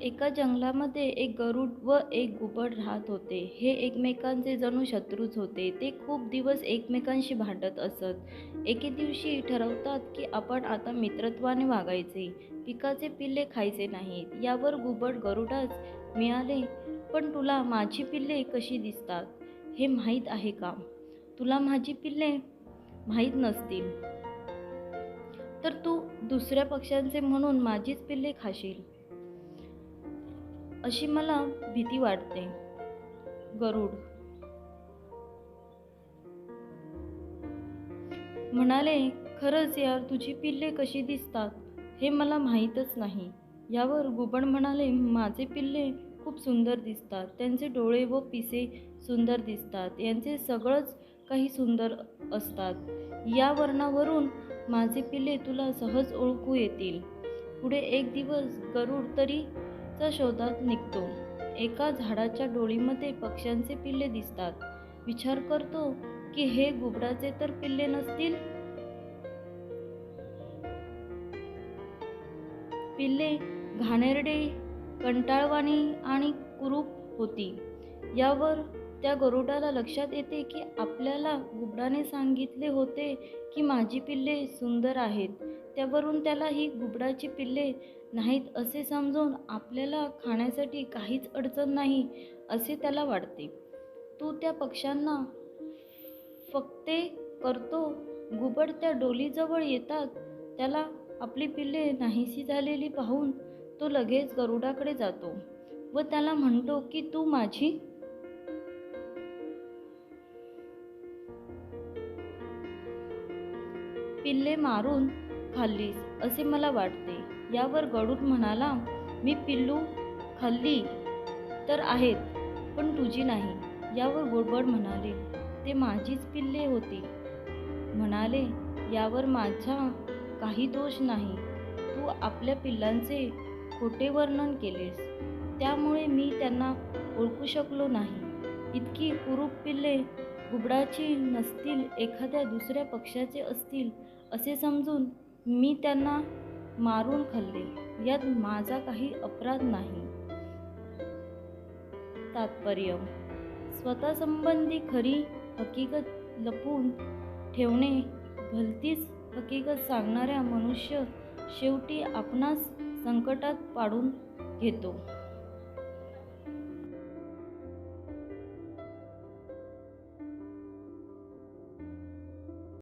एका जंगलामध्ये एक गरुड व एक घुबड राहत होते. हे एकमेकांचे जणू शत्रूच होते. ते खूप दिवस एकमेकांशी भांडत असत. एके दिवशी ठरवतात की आपण आता मित्रत्वाने वागायचे. पिकाचे पिल्ले खायचे नाहीत. यावर घुबड गरुडाच मिळाले पण तुला माझी पिल्ले कशी दिसतात? हे माहीत आहे का? तुला माझी पिल्ले माहीत नसतील. तर तू दुसऱ्या पक्ष्यांचे म्हणून माझीच पिल्ले खाशील. अशी मला भीती वाटते. गरुड. म्हणाले खरंच यार तुझी पिल्ले कशी दिसतात हे मला माहीतच नाही. यावर गुबण म्हणाले माझे पिल्ले खूप सुंदर दिसतात. त्यांचे डोळे व पिसे सुंदर दिसतात. यांचे सगळंच काही सुंदर असतात. या वर्णावरून माझे पिल्ले तुला सहज ओळखू येतील. पुढे एक दिवस गरुड तरी च्या शोधात निघतो. एका झाडाच्या डोळीमध्ये पक्ष्यांचे पिल्ले दिसतात. विचार करतो की हे घुबडाचे तर पिल्ले नसतील? पिल्ले घाणेरडे कंटाळवाणी आणि कुरूप होती. यावर त्या गरुडाला लक्षात येते की आपल्याला घुबडाने सांगितले होते की माझी पिल्ले सुंदर आहेत. त्यावरून त्याला ही घुबडाची पिल्ले नाहीत असे समजून आपल्याला खाण्यासाठी काहीच अडचण नाही असे त्याला वाटते. तो त्या पक्ष्यांना फक्ते करतो. घुबड त्या डोलीजवळ येतात. त्याला आपली पिल्ले नाहीशी झालेली पाहून तो लगेच गरुडाकडे जातो व त्याला म्हणतो की तू माझी पिल्ले मारून खाल्लीस असे मला वाटते. यावर गडूत म्हणाला मी पिल्लू खाल्ली तर आहेत पण तुझी नाही. यावर गोडबड म्हणाले ते माझीच पिल्ले होती. म्हणाले यावर माझा काही दोष नाही. तू आपल्या पिल्लांचे खोटे वर्णन केलेस. त्यामुळे मी त्यांना ओळखू शकलो नाही. इतकी कुरूप पिल्ले घुबडाची नसतील एखाद्या दुसऱ्या पक्षाचे असतील असे समजून मी त्यांना मारून खाल्ले. यात माझा काही अपराध नाही. तात्पर्य. स्वतःसंबंधी खरी हकीकत लपवून ठेवणे भलतीच हकीकत सांगणाऱ्या मनुष्य शेवटी आपणास संकटात पाडून घेतो.